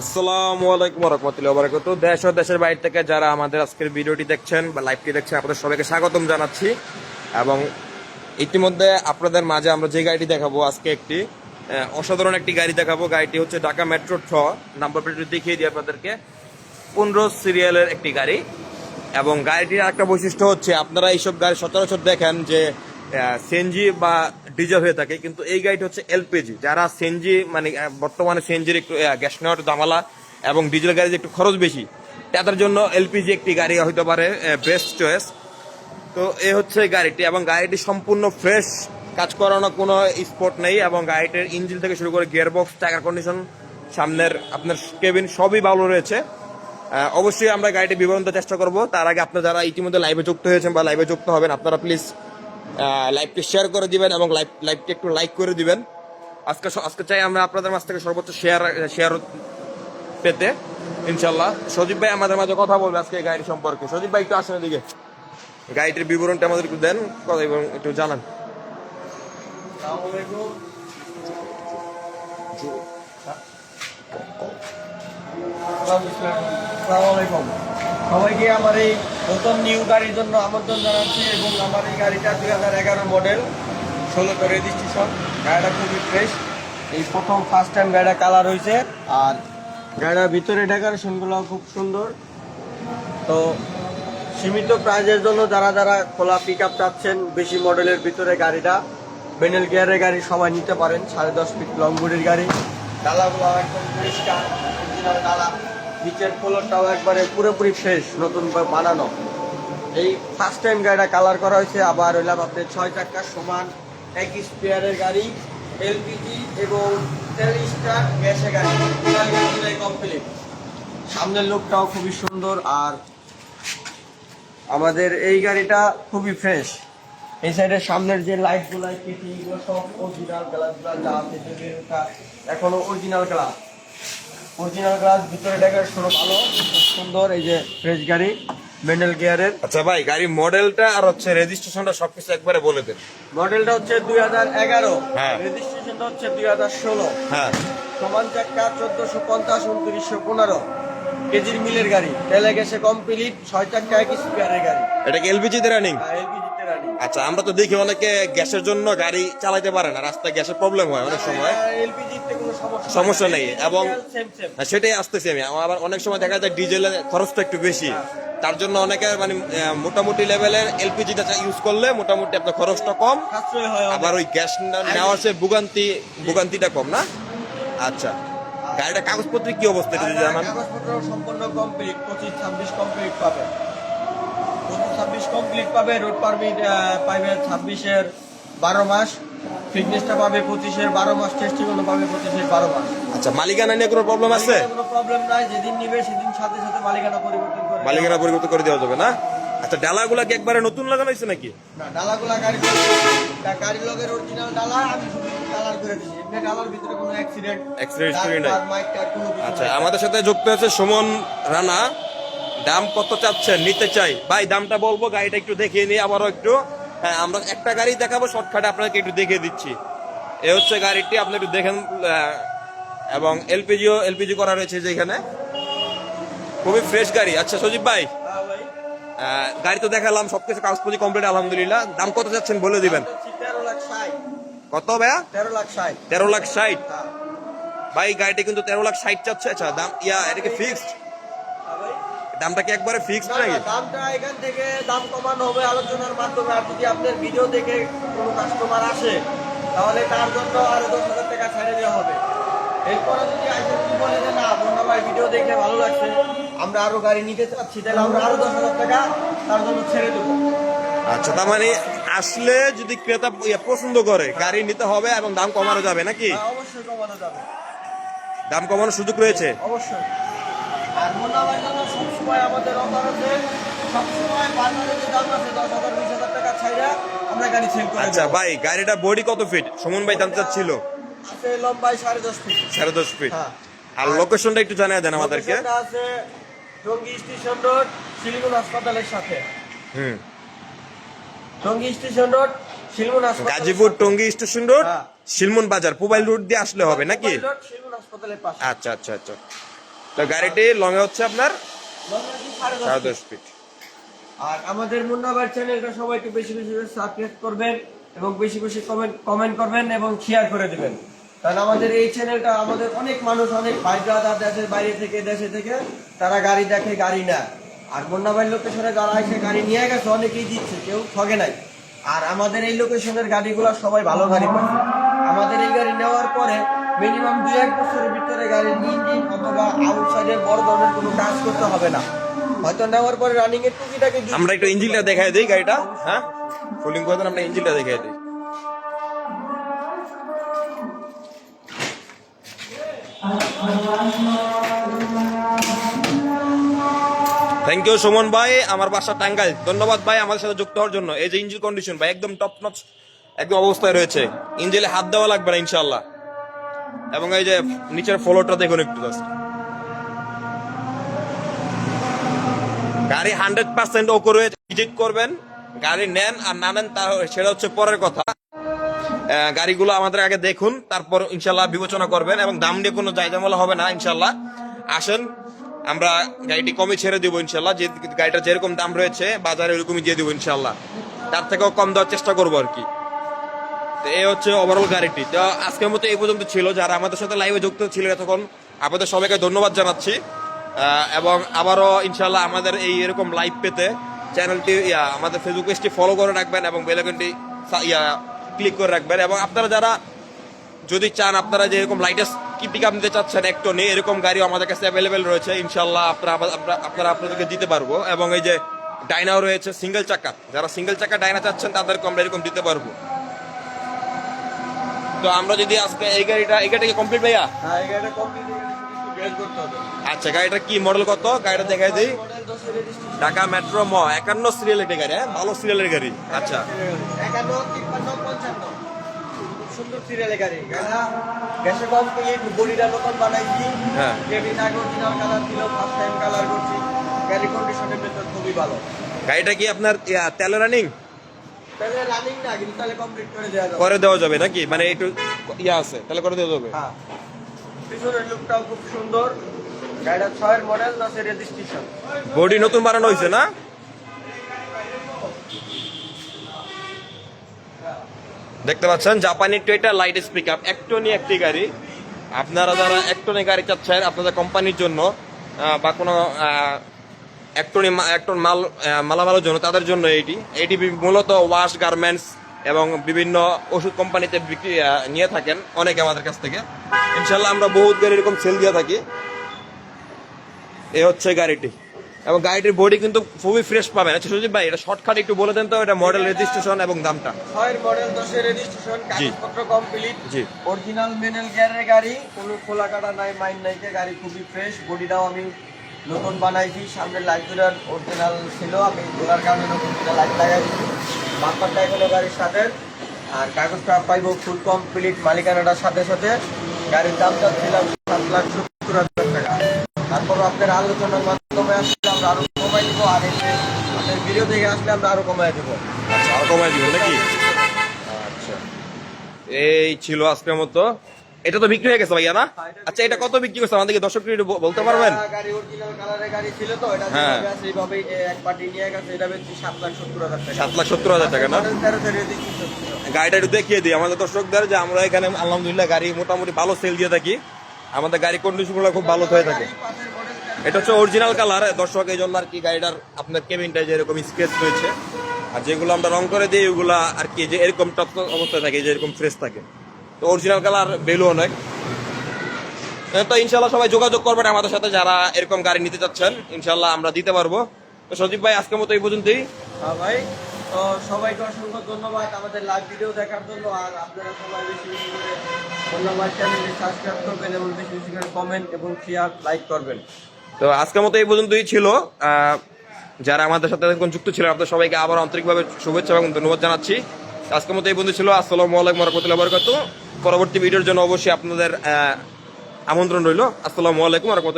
আসসালামু আলাইকুম রহমতুল্লাহ বারাকাত দেশ ও দেশের বাইরে থেকে যারা আমাদের আজকের ভিডিওটি দেখছেন বা লাইভটি দেখছেন, আপনাদের সবাইকে স্বাগতম জানাচ্ছি। এবং ইতিমধ্যে আপনাদের মাঝে আমরা যে গাড়িটি দেখাবো, আজকে একটি অসাধারণ একটি গাড়ি দেখাবো। গাড়িটি হচ্ছে ঢাকা মেট্রো ছ, নাম্বার প্লেটটি দেখিয়ে দিই আপনাদেরকে। পনেরো সিরিয়ালের একটি গাড়ি। এবং গাড়িটির একটা বৈশিষ্ট্য হচ্ছে, আপনারা এইসব গাড়ি সচরাচর দেখেন যে সিএনজি বা ডিজেল হয়ে থাকে, কিন্তু এই গাড়িটি হচ্ছে এলপিজি। যারা সিএনজি মানে বর্তমানে সিএনজির একটু গ্যাস নেওয়ার দামালা এবং ডিজেল গাড়ির একটু খরচ বেশি, তাদের জন্য এলপিজি একটি গাড়ি হতে পারে বেস্ট চয়েস তো এ হচ্ছে গাড়িটি এবং গাড়িটি সম্পূর্ণ ফ্রেশ কাজ করানো কোনো স্পট নেই এবং গাড়িটির ইঞ্জিন থেকে শুরু করে গিয়ার বক্স টাকার কন্ডিশন সামনের আপনার কেবিন সবই ভালো রয়েছে। অবশ্যই আমরা গাড়িটি বিবরণ চেষ্টা করব। তার আগে আপনারা যারা ইতিমধ্যে লাইভে যুক্ত হয়েছেন বা লাইভে যুক্ত হবেন, আপনারা প্লিজ লাইভটি শেয়ার করে দিবেন এবং লাইভ লাইভটি একটু লাইক করে দিবেন। আজকে আজকে চাই আমরা আপনাদের মাছ থেকে সর্বোচ্চ শেয়ার শেয়ার পেতে। ইনশাল্লাহ সজীব ভাই আমাদের মাঝে কথা বলবে আজকে এই গাড়ি সম্পর্কে। সজীব ভাই একটু আসেন এদিকে। গাড়িটির বিবরণটা আমাদের একটু দেন কথা এবং একটু জানান। সবাইকে আমার এই নতুন নিউ গাড়ির জন্য আমন্ত্রণ জানাচ্ছি এবং আমার এই গাড়িটা দুই হাজার এগারো মডেল ষোলোতে রেজিস্ট্রেশন গাড়িটা খুবই ফ্রেশ এই প্রথম ফার্স্ট টাইম গাড়িটা কালার হয়েছে আর গাড়িটার ভিতরে ডেকোরেশনগুলো খুব সুন্দর। তো সীমিত প্রাইজের জন্য যারা যারা খোলা পিক আপ চাচ্ছেন, বেশি মডেলের ভিতরে গাড়িটা বেনেল গিয়ারের গাড়ি সবাই নিতে পারেন, সাড়ে দশ ফিট লং বডির গাড়ি। ডালাগুলো একদম পরিষ্কার original ডালা নিচের ফ্লোরটাও একবারে পুরোপুরি ফ্রেশ নতুন বানানো। এই ফার্স্ট টাইম গাড়িটা কালার করা হয়েছে, আবার হইলাম আপনার ছয় চাক্কার সমান এক স্পেয়ারের গাড়ি এলপিজি এবং তেল গ্যাসের গাড়ি কমপ্লিট সামনের লোকটাও খুবই সুন্দর আর আমাদের এই গাড়িটা খুবই ফ্রেশ এই সাইডের সামনের যে লাইটগুলো এগুলো সব অরিজিনাল গ্লাস যা আছে এখনও অরিজিনাল গ্লাস অরিজিনাল গ্লাস ভিতরে ডেকোরেশন ভালো খুব সুন্দর এই যে ফ্রেশ গাড়ি মেন্ডেল গিয়ারের আচ্ছা ভাই গাড়ির মডেলটা আর হচ্ছে রেজিস্ট্রেশনটা সবকিছু একবারে বলে দেন। মডেলটা হচ্ছে দুই হাজার এগারো হ্যাঁ। রেজিস্ট্রেশনটা হচ্ছে দুই হাজার ষোলো। হ্যাঁ। সমান চাক্কা চোদ্দশো পঞ্চাশ উনত্রিশশো পনেরো। কেজির মিলের গাড়ি তেলে গেছে কমপ্লিট ছয় চাক্কা এক স্পিয়ারের গাড়ি। এটা কি এলপিজি রানিং এলপিজিতে রানিং আচ্ছা আমরা তো দেখি অনেকে গ্যাসের জন্য গাড়ি চালাতে পারে না রাস্তায় গ্যাসের প্রবলেম হয় অনেক সময়। সমস্যা নেই এবং হ্যাঁ, সেটাই আসতেছি আমি। আমার আবার অনেক সময় দেখা যায় ডিজেলের খরচটা একটু বেশি। তার জন্য অনেকে মানে মোটামুটি লেভেলের এলপিজিটা ইউজ করলে মোটামুটি আপনার খরচটা কম। আবার ওই গ্যাস নেওয়ার সে ভোগান্তি ভোগান্তিটা কম না? আচ্ছা গাড়িটা কাগজপত্র কি অবস্থা এটা যদি জানান? কাগজপত্র সম্পূর্ণ কমপ্লিট পঁচিশ ছাব্বিশ কমপ্লিট পাবে ছাব্বিশ কমপ্লিট পাবে রোড পারমিট পাবে ছাব্বিশের বারো মাস ফিটনেসটা পাবে পঁচিশের বারো মাস টেস্টিগুলো পাবে পঁচিশের বারো মাস। আচ্ছা মালিকানা নিয়ে কোনো প্রবলেম আছে? কোনো প্রবলেম নাই যেদিন নিবে সেদিন সাথে সাথে মালিকানা পরিবর্তন করে মালিকানা পরিবর্তন করে দেওয়া যাবে না? আচ্ছা ডালাগুলা কি একবারে নতুন লাগানো হয়েছে নাকি? না ডালাগুলা গাড়ি গাড়ি লগের অরিজিনাল ডালা আমি কালার করে দিচ্ছি এমনি ডালার ভিতরে কোনো অ্যাক্সিডেন্ট history নাই। আচ্ছা আমাদের সাথে যুক্ত আছে সুমন রানা। দাম কত চাচ্ছেন? নিতে চাই। ভাই, দামটা বলব, গাড়িটা একটু দেখিয়ে নিই আবারও একটু। হ্যাঁ আমরা একটা গাড়ি দেখাবো, শর্টকাটে আপনাকে একটু দেখিয়ে দিচ্ছি। এ হচ্ছে গাড়িটি, আপনি একটু দেখেন এবং এলপিজিও, এলপিজি করা রয়েছে যেখানে খুবই ফ্রেশ গাড়ি। আচ্ছা সজীব ভাই গাড়ি তো দেখালাম, সবকিছু কাগজপত্র কমপ্লিট আলহামদুলিল্লাহ। দাম কত যাচ্ছেন বলে দিবেন? কত ভাইয়া? তেরো লাখ ষাট। তেরো লাখ ষাট ভাই, গাড়িটি কিন্তু তেরো লাখ ষাট চাচ্ছে। আচ্ছা দাম, ইয়া, এটা কি ফিক্সড দামটা কি একবারে ফিক্সড নাকি? দামটা এখান থেকে দাম কমানো হবে আলোচনার মাধ্যমে। আর যদি আপনার ভিডিও দেখে কোনো কাস্টমার আসে তাহলে তার জন্য আরও দশ হাজার টাকা ছেড়ে দেওয়া হবে। এরপরে যদি আসে যদি বলে যে না বন্যা ভাই ভিডিও দেখে ভালো লাগছে আমরা আরও গাড়ি নিতে চাচ্ছি তাহলে আমরা আরও দশ হাজার টাকা তার জন্য ছেড়ে দেবো। আচ্ছা তার মানে আসলে যদি ক্রেতা পছন্দ করে গাড়ি নিতে হবে এবং দাম কমানো যাবে নাকি? হ্যাঁ, অবশ্যই কমানো যাবে। দাম কমানোর সুযোগ রয়েছে? অবশ্যই। আর জন্য সবসময় আমাদের অফার আছে। সবসময় বাজারে যে দাম আছে দশ হাজার বিশ হাজার টাকা ছাইরা আমরা গাড়ি সেল করে আচ্ছা ভাই গাড়িটা বডি কত ফিট সুমন ভাই জানতে চাচ্ছিল। আছে লম্বাই সাড়ে দশ ফিট সাড়ে দশ ফিট হ্যাঁ। আর লোকেশনটা একটু জানিয়ে দেন আমাদেরকে। আছে টঙ্গী স্টেশন রোড শিলিগুড়ি হাসপাতালের সাথে। হুম। টঙ্গী স্টেশন রোড শিলিগুড়ি হাসপাতাল গাজীপুর টঙ্গী স্টেশন রোড হ্যাঁ। শিলমন বাজার মোবাইল রোড দিয়ে আসলে হবে নাকি? শিলিগুড়ি হাসপাতালের পাশে। আচ্ছা আচ্ছা আচ্ছা। তো গাড়িটি লং হচ্ছে আপনার সাড়ে দশ ফিট আর আমাদের মুন্নাবার চ্যানেলটা সবাইকে বেশি বেশি করে সাবস্ক্রাইব করবেন এবং বেশি বেশি কমেন্ট কমেন্ট করবেন এবং শেয়ার করে দিবেন। কারণ আমাদের এই চ্যানেলটা আমাদের অনেক মানুষ, অনেক ভাই দাদা দেশের বাইরে থেকে, দেশে থেকে, তারা গাড়ি দেখে, গাড়ি না আর মুন্নাবাই লোকেশনে যারা এসে গাড়ি নিয়ে গেছে, অনেকেই দিচ্ছে, কেউ ঠগে নাই। আর আমাদের এই লোকেশনের গাড়িগুলো সবাই ভালো গাড়ি পাচ্ছে আমাদের এই গাড়ি নেওয়ার পরে মিনিমাম দুই এক বছরের ভিতরে গাড়ির ইঞ্জিন অথবা আউটসাইডের বড় ধরনের কোনো কাজ করতে হবে না। হয়তো নেওয়ার পরে রানিং এর টুকিটাকে আমরা একটু ইঞ্জিনটা দেখাই দিই গাড়িটা হ্যাঁ? ফুলিং করে আমরা ইঞ্জিনটা দেখাই দিই। থ্যাংক ইউ সুমন ভাই, আমার বাসা টাঙ্গাইল। ধন্যবাদ ভাই আমাদের সাথে যুক্ত হওয়ার জন্য। এই যে ইঞ্জিন কন্ডিশন ভাই, একদম টপ নচ একদম অবস্থায় রয়েছে। ইঞ্জিনে হাত দেওয়া লাগবে না ইনশাল্লাহ এবং এই যে নিচের ফ্লোরটা দেখুন একটু জাস্ট গাড়ি হান্ড্রেড পার্সেন্ট ও করে ভিজিট করবেন, গাড়ি নেন আর না নেন, তা সেটা হচ্ছে পরের কথা। গাড়িগুলো আমাদের আগে দেখুন, তারপর ইনশাল্লাহ বিবেচনা করবেন এবং দাম নিয়ে কোনো জায়জামলা হবে না, ইনশাল্লাহ। আসেন, আমরা গাড়িটি কমে ছেড়ে দিব ইনশাল্লাহ, যে গাড়িটা যেরকম দাম রয়েছে, বাজারে ওরকমই দিয়ে দিব ইনশাল্লাহ। তার থেকেও কম দেওয়ার চেষ্টা করব আর কি। তো এই হচ্ছে ওভারঅল গাড়িটি তো আজকের মতো এই পর্যন্ত ছিল। যারা আমাদের সাথে লাইভে যুক্ত ছিল এতক্ষণ, আপনাদের সবাইকে ধন্যবাদ জানাচ্ছি। এবং আবারও ইনশাল্লাহ আমাদের এই এরকম লাইভ পেতে চ্যানেলটি ইয়া, আমাদের ফেসবুক পেজটি ফলো করে রাখবেন এবং বেলাকনটি ইয়া ক্লিক করে রাখবেন। এবং আপনারা যারা যদি চান, আপনারা যে এরকম লাইটেস্ট কি পিক আপ নিতে চাচ্ছেন, একটু নেই এরকম গাড়িও আমাদের কাছে অ্যাভেলেবেল রয়েছে। ইনশাল্লাহ আপনারা আপনারা আপনাদেরকে দিতে পারব। এবং এই যে ডাইনাও রয়েছে সিঙ্গেল চাকা। যারা সিঙ্গেল চাকা ডাইনা চাচ্ছেন তাদেরকে আমরা এরকম দিতে পারব। তো আমরা যদি আজকে এই গাড়িটা এই গাড়িটা কি কমপ্লিট ভাইয়া? হ্যাঁ এই গাড়িটা কমপ্লিট আচ্ছা গাড়িটা কি মডেল কত? গাড়িটা দেখাই দিই। ঢাকা মেট্রো ম একান্ন সিরিয়াল গাড়ি হ্যাঁ? ভালো সিরিয়ালের গাড়ি। আচ্ছা। একান্ন তিপ্পান্ন পঞ্চান্ন। সুন্দর সিরিয়ালের গাড়ি। গ্যাসে কম প্লেট বডিটা নতুন বানাইছি। হ্যাঁ। কেবিন আগে অরিজিনাল কালার ছিল ফার্স্ট টাইম কালার করছি। গাড়ি কন্ডিশনের ভেতর খুবই ভালো। গাড়িটা কি আপনার তেলে রানিং তাহলে রানিং না কিন্তু তাহলে কমপ্লিট করে দেওয়া যাবে। করে দেওয়া যাবে নাকি? মানে একটু ইয়া আছে তাহলে করে দেওয়া যাবে। হ্যাঁ। পিছনের লুকটাও খুব সুন্দর। গাড়িটা ছয়ের মডেল রেজিস্ট্রেশন বডি নতুন বানানো হয়েছে না? দেখতে পাচ্ছেন জাপানি টুয়েটা লাইট স্পিক আপ একটনি একটি গাড়ি। আপনারা যারা একটনি গাড়ি চাচ্ছেন আপনাদের কোম্পানির জন্য বা কোনো একটনি একটন মাল আহ, মালামালের জন্য তাদের জন্য এইটি। এটি মূলত ওয়াশ গার্মেন্টস এবং বিভিন্ন ওষুধ কোম্পানিতে বিক্রি নিয়ে থাকেন অনেকে আমাদের কাছ থেকে। ইনশাল্লাহ আমরা বহুত গাড়ি এরকম সেল দিয়ে থাকি। এ হচ্ছে গাড়িটি। এবং গাড়িটির বডি কিন্তু খুবই ফ্রেশ পাবেন। আচ্ছা সুজিত ভাই এটা শর্টকাট একটু বলে দেন তো এটা মডেল রেজিস্ট্রেশন এবং দামটা। ছয়ের মডেল দশের রেজিস্ট্রেশন। কাগজপত্র কমপ্লিট জি। অরিজিনাল মেনেল গিয়ারের গাড়ি কোনো খোলা কাটা নাই মাইন নাই গাড়ি খুবই ফ্রেশ বডিটাও আমি নতুন বানাইছি সামনের লাইট দুটার অরিজিনাল ছিল আমি তোলার কারণে নতুন দুটা লাইট লাগাইছি। বাম্পারটা এখনও গাড়ির সাথে আর কাগজটা পাইবো ফুল কমপ্লিট মালিকানাটার সাথে সাথে। গাড়ির দামটা ছিলাম সাত লাখ সত্তর হাজার টাকা। তারপর আপনার আলোচনার মাধ্যমে আসলে আমরা আরও কমাই দিব আর আপনার ভিডিও দেখে আসলে আমরা আরও কমাই দেবো। আচ্ছা আর কমাই দিবেন নাকি? আচ্ছা। এই ছিল আজকের মতো। এটা তো বিক্রি হয়ে গেছে ভাইয়া না? আচ্ছা এটা কত বিক্রি করছে? আমাদেরকে দর্শক একটু বলতে পারবেন? গাড়ি অরিজিনাল কালারের গাড়ি ছিল তো এটা হ্যাঁ। যেভাবে আছে এইভাবে এক পার্টি নিয়ে গেছে এটা বেশি সাত লাখ সত্তর হাজার টাকা। লাখ হাজার টাকা না? গাড়িটা একটু দেখিয়ে দিই। আমাদের দর্শকদের যে আমরা এখানে আলহামদুলিল্লাহ গাড়ি মোটামুটি ভালো সেল দিয়ে থাকি। আমাদের গাড়ি কন্ডিশনগুলো খুব ভালো হয়ে থাকে। এটা হচ্ছে অরিজিনাল কালার দর্শক এই জন্য আর কি গাড়িটার আপনার কেবিনটা যেরকম স্কেচ রয়েছে। আর যেগুলো আমরা রং করে দিই ওগুলা আর কি যে এরকম টপ অবস্থায় থাকে যে এরকম ফ্রেশ থাকে। তো অরিজিনাল কালার ভ্যালু অনেক এ, তো ইনশাল্লাহ সবাই যোগাযোগ করবেন আমাদের সাথে যারা এরকম গাড়ি নিতে চাচ্ছেন। ইনশাল্লাহ আমরা দিতে পারব। তো সজীব ভাই আজকের মতো এই পর্যন্তই। হ্যাঁ ভাই তো সবাইকে অসংখ্য ধন্যবাদ আমাদের লাইভ ভিডিও দেখার জন্য। আর আপনারা সবাই বেশি বেশি করে ধন্যবাদ চ্যানেলটি সাবস্ক্রাইব করবেন এবং বেশি বেশি করে কমেন্ট এবং শেয়ার লাইক করবেন। তো আজকের মতো এই পর্যন্তই ছিল। যারা আমাদের সাথে এখন যুক্ত ছিলেন আপনাদের সবাইকে আবার আন্তরিকভাবে শুভেচ্ছা এবং ধন্যবাদ জানাচ্ছি। আজকের মতো এই পর্যন্ত ছিল। আসসালামু আলাইকুম রহমতুল্লাহ বরকাত পরবর্তী ভিডিওর জন্য অবশ্যই আপনাদের আমন্ত্রণ রইল। আসসালামু আলাইকুম আর বরকাত